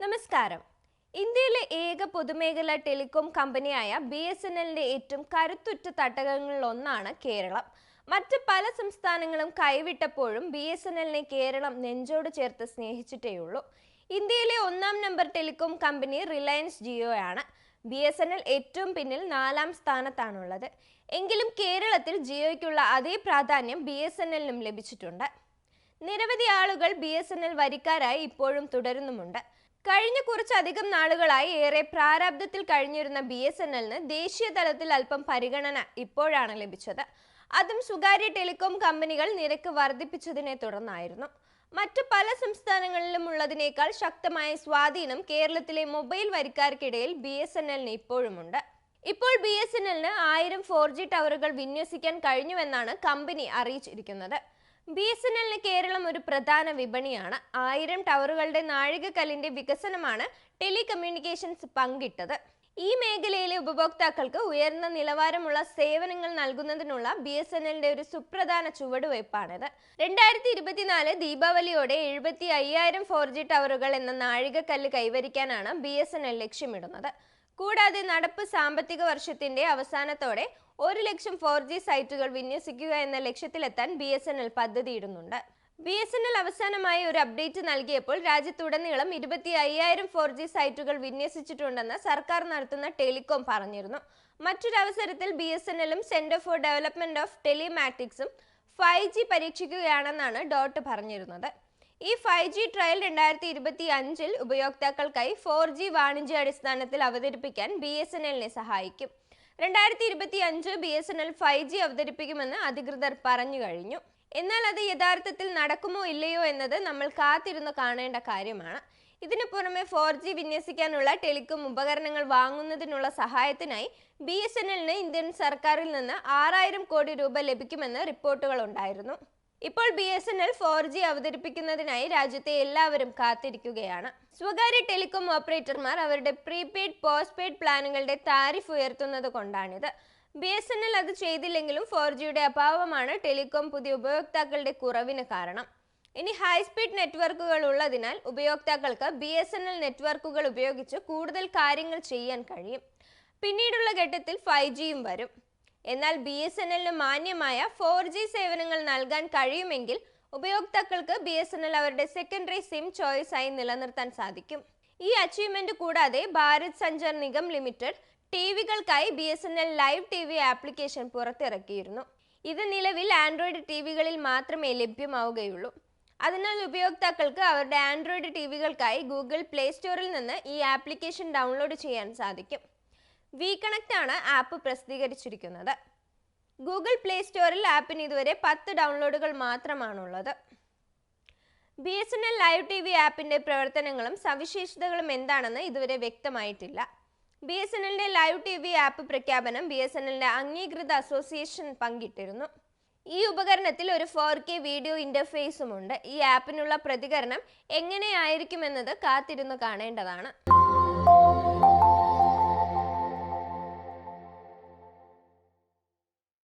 നമസ്കാരം. ഇന്ത്യയിലെ ഏക പൊതുമേഖലാ ടെലികോം കമ്പനിയായ ബി എസ് എൻ എല്ലിന്റെ ഏറ്റവും കരുത്തുറ്റ തട്ടകങ്ങളിലൊന്നാണ് കേരളം. മറ്റ് പല സംസ്ഥാനങ്ങളും കൈവിട്ടപ്പോഴും ബി എസ് എൻ എല്ലിനെ കേരളം നെഞ്ചോട് ചേർത്ത് സ്നേഹിച്ചിട്ടേയുള്ളൂ. ഇന്ത്യയിലെ ഒന്നാം number telecom company Reliance Jio ആണ് ബി എസ് എൻ എൽ ഏറ്റവും പിന്നിൽ നാലാം സ്ഥാനത്താണുള്ളത്. എങ്കിലും കേരളത്തിൽ ജിയോയ്ക്കുള്ള അതേ പ്രാധാന്യം ബി എസ് എൻ എല്ലിനും ലഭിച്ചിട്ടുണ്ട്. നിരവധി ആളുകൾ ബി എസ് എൻ എൽ വരിക്കാരായി ഇപ്പോഴും തുടരുന്നുമുണ്ട്. കഴിഞ്ഞ കുറച്ചധികം നാളുകളായി ഏറെ പ്രാരാബ്ദത്തിൽ കഴിഞ്ഞിരുന്ന ബി എസ് എൻ എല്ലിന് ദേശീയ തലത്തിൽ അല്പം പരിഗണന ഇപ്പോഴാണ് ലഭിച്ചത്. അതും സ്വകാര്യ ടെലികോം കമ്പനികൾ നിരക്ക് വർദ്ധിപ്പിച്ചതിനെ തുടർന്നായിരുന്നു. മറ്റു പല സംസ്ഥാനങ്ങളിലും ഉള്ളതിനേക്കാൾ ശക്തമായ സ്വാധീനം കേരളത്തിലെ മൊബൈൽ വരിക്കാർക്കിടയിൽ ബി എസ് എൻ എല്ലിന് ഇപ്പോഴുമുണ്ട്. ഇപ്പോൾ ബി എസ് എൻ എല്ലിന് ആയിരം ഫോർ ജി ടവറുകൾ വിന്യസിക്കാൻ കഴിഞ്ഞുവെന്നാണ് കമ്പനി അറിയിച്ചിരിക്കുന്നത്. ബി എസ് എൻ എല്ലിന് കേരളം ഒരു പ്രധാന വിപണിയാണ്. ആയിരം ടവറുകളുടെ നാഴികക്കല്ലിന്റെ വികസനമാണ് ടെലികമ്മ്യൂണിക്കേഷൻസ് പങ്കിട്ടത്. ഈ മേഖലയിലെ ഉപഭോക്താക്കൾക്ക് ഉയർന്ന നിലവാരമുള്ള സേവനങ്ങൾ നൽകുന്നതിനുള്ള ബി എസ് എൻ എല്ലിന്റെ ഒരു സുപ്രധാന ചുവടുവയ്പ്പാണിത് രണ്ടായിരത്തി ഇരുപത്തിനാല് ദീപാവലിയോടെ എഴുപത്തി അയ്യായിരം ഫോർ ജി ടവറുകൾ എന്ന നാഴികക്കല്ല് കൈവരിക്കാനാണ് ബി എസ് എൻ എൽ ലക്ഷ്യമിടുന്നത്. കൂടാതെ നടപ്പ് സാമ്പത്തിക വർഷത്തിന്റെ അവസാനത്തോടെ ഒരു ലക്ഷം ഫോർ ജി സൈറ്റുകൾ വിന്യസിക്കുക എന്ന ലക്ഷ്യത്തിലെത്താൻ ബി എസ് എൻ എൽ പദ്ധതിയിടുന്നുണ്ട്. ബി എസ് എൻ എൽ അവസാനമായി ഒരു അപ്ഡേറ്റ് നൽകിയപ്പോൾ രാജ്യത്തുടനീളം ഇരുപത്തി അയ്യായിരം ഫോർ ജി സൈറ്റുകൾ വിന്യസിച്ചിട്ടുണ്ടെന്ന് സർക്കാർ നടത്തുന്ന ടെലികോം പറഞ്ഞിരുന്നു. മറ്റൊരവസരത്തിൽ ബി എസ് എൻ എല്ലും സെന്റർ ഫോർ ഡെവലപ്മെന്റ് ഓഫ് ടെലിമാറ്റിക്സും ഫൈവ് ജി പരീക്ഷിക്കുകയാണെന്നാണ് ഡോട്ട് പറഞ്ഞിരുന്നത്. ഈ ഫൈവ് ജി ട്രയൽ രണ്ടായിരത്തി ഇരുപത്തി അഞ്ചിൽ ഉപയോക്താക്കൾക്കായി ഫോർ ജി വാണിജ്യാടിസ്ഥാനത്തിൽ അവതരിപ്പിക്കാൻ ബി എസ് എൻ എല്ലിനെ സഹായിക്കും. രണ്ടായിരത്തി ഇരുപത്തി അഞ്ച് B S N L five G അവതരിപ്പിക്കുമെന്ന് അധികൃതർ പറഞ്ഞു കഴിഞ്ഞു. എന്നാൽ അത് യഥാർത്ഥത്തിൽ നടക്കുമോ ഇല്ലയോ എന്നത് നമ്മൾ കാത്തിരുന്ന് കാണേണ്ട കാര്യമാണ്. ഇതിനു പുറമെ ഫോർ ജി വിന്യസിക്കാനുള്ള ടെലികോം ഉപകരണങ്ങൾ വാങ്ങുന്നതിനുള്ള സഹായത്തിനായി ബി എസ് എൻ എല്ലിന് ഇന്ത്യൻ സർക്കാരിൽ നിന്ന് ആറായിരം കോടി രൂപ ലഭിക്കുമെന്ന് റിപ്പോർട്ടുകൾ ഉണ്ടായിരുന്നു. ഇപ്പോൾ B S N L four G അവതരിപ്പിക്കുന്നതിനായി രാജ്യത്തെ എല്ലാവരും കാത്തിരിക്കുകയാണ്. സ്വകാര്യ ടെലികോം ഓപ്പറേറ്റർമാർ അവരുടെ പ്രീപെയ്ഡ് പോസ്റ്റ് പെയ്ഡ് പ്ലാനുകളുടെ താരിഫ് ഉയർത്തുന്നത് കൊണ്ടാണിത്. ബി എസ് എൻ എൽ അത് ചെയ്തില്ലെങ്കിലും ഫോർ ജിയുടെ അഭാവമാണ് ടെലികോം പുതിയ ഉപയോക്താക്കളുടെ കുറവിന് കാരണം. ഇനി ഹൈസ്പീഡ് നെറ്റ്വർക്കുകൾ ഉള്ളതിനാൽ ഉപയോക്താക്കൾക്ക് ബി എസ് എൻ എൽ നെറ്റ്വർക്കുകൾ ഉപയോഗിച്ച് കൂടുതൽ കാര്യങ്ങൾ ചെയ്യാൻ കഴിയും. പിന്നീടുള്ള ഘട്ടത്തിൽ ഫൈവ് ജിയും വരും. എന്നാൽ ബി എസ് എൻ എല്ലിന് മാന്യമായ ഫോർ ജി സേവനങ്ങൾ നൽകാൻ കഴിയുമെങ്കിൽ ഉപയോക്താക്കൾക്ക് ബി എസ് എൻ എൽ അവരുടെ സെക്കൻഡറി സിം ചോയ്സ് ആയി നിലനിർത്താൻ സാധിക്കും. ഈ അച്ചീവ്മെന്റ് കൂടാതെ Bharat Sanchar Nigam limited T വികൾക്കായി B S N L live T V application പുറത്തിറക്കിയിരുന്നു. ഇത് നിലവിൽ ആൻഡ്രോയിഡ് ടി വികളിൽ മാത്രമേ ലഭ്യമാവുകയുള്ളൂ. അതിനാൽ ഉപയോക്താക്കൾക്ക് അവരുടെ ആൻഡ്രോയിഡ് ടി വികൾക്കായി ഗൂഗിൾ പ്ലേ സ്റ്റോറിൽ നിന്ന് ഈ ആപ്ലിക്കേഷൻ ഡൗൺലോഡ് ചെയ്യാൻ സാധിക്കും. വി കണക്ട് ആണ് ആപ്പ് പ്രസിദ്ധീകരിച്ചിരിക്കുന്നത്. ഗൂഗിൾ പ്ലേ സ്റ്റോറിൽ ആപ്പിന് ഇതുവരെ പത്ത് ഡൗൺലോഡുകൾ മാത്രമാണുള്ളത്. B S N L live T V ആപ്പിന്റെ പ്രവർത്തനങ്ങളും സവിശേഷതകളും എന്താണെന്ന് ഇതുവരെ വ്യക്തമായിട്ടില്ല. ബി എസ് എൻ എല്ലിന്റെ ലൈവ് ടി വി ആപ്പ് പ്രഖ്യാപനം ബി എസ് എൻ എല്ലിന്റെ അംഗീകൃത അസോസിയേഷൻ പങ്കിട്ടിരുന്നു. ഈ ഉപകരണത്തിൽ ഒരു ഫോർ കെ വീഡിയോ ഇന്റർഫേസും ഉണ്ട് ഈ ആപ്പിനുള്ള പ്രതികരണം എങ്ങനെയായിരിക്കുമെന്നത് കാത്തിരുന്നു കാണേണ്ടതാണ്.